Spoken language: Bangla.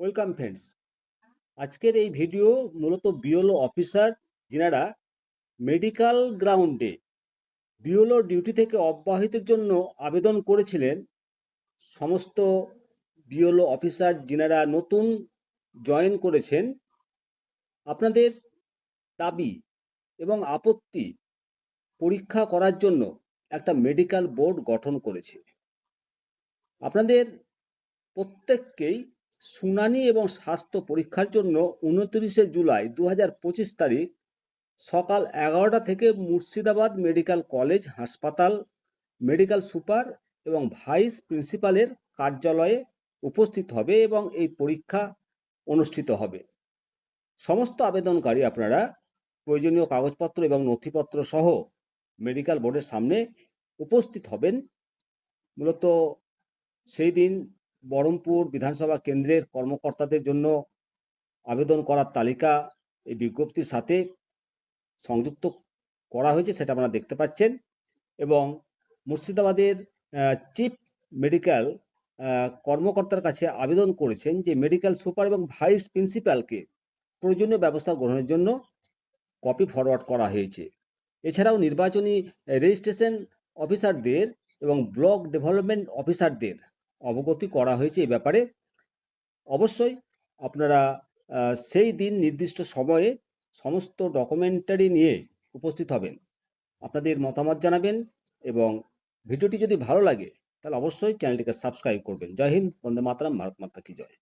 ওয়েলকাম ফ্রেন্ডস আজকের এই ভিডিও মূলত বিওলো অফিসার যিনারা মেডিকেল গ্রাউন্ডে বিওলো ডিউটি থেকে অব্যাহতির জন্য আবেদন করেছিলেন, সমস্ত বিওলো অফিসার যিনারা নতুন জয়েন করেছেন, আপনাদের দাবি এবং আপত্তি পরীক্ষা করার জন্য একটা মেডিকেল বোর্ড গঠন করেছে। আপনাদের প্রত্যেককেই শুনানি এবং স্বাস্থ্য পরীক্ষার জন্য উনত্রিশে জুলাই দু তারিখ সকাল এগারোটা থেকে মুর্শিদাবাদ মেডিকেল কলেজ হাসপাতাল, মেডিকেল সুপার এবং ভাইস প্রিন্সিপালের কার্যালয়ে উপস্থিত হবে এবং এই পরীক্ষা অনুষ্ঠিত হবে। সমস্ত আবেদনকারী আপনারা প্রয়োজনীয় কাগজপত্র এবং নথিপত্র সহ মেডিকেল বোর্ডের সামনে উপস্থিত হবেন। মূলত সেই দিন বহরমপুর বিধানসভা কেন্দ্রের কর্মকর্তাদের জন্য আবেদন করার তালিকা এই বিজ্ঞপ্তির সাথে সংযুক্ত করা হয়েছে, সেটা আপনারা দেখতে পাচ্ছেন। এবং মুর্শিদাবাদের চিফ মেডিকেল কর্মকর্তার কাছে আবেদন করেছেন যে মেডিকেল সুপার এবং ভাইস প্রিন্সিপালকে প্রয়োজনীয় ব্যবস্থা গ্রহণের জন্য কপি ফরওয়ার্ড করা হয়েছে। এছাড়াও নির্বাচনী রেজিস্ট্রেশন অফিসারদের এবং ব্লক ডেভেলপমেন্ট অফিসারদের অবগতি করা হয়েছে এ ব্যাপারে। অবশ্যই আপনারা সেই দিন নির্দিষ্ট সময়ে সমস্ত ডকুমেন্টারি নিয়ে উপস্থিত হবেন। আপনাদের মতামত জানাবেন এবং ভিডিওটি যদি ভালো লাগে তাহলে অবশ্যই চ্যানেলটিকে সাবস্ক্রাইব করবেন। জয় হিন্দ, বন্দে মাতরাম, ভারত মাতা কি জয়।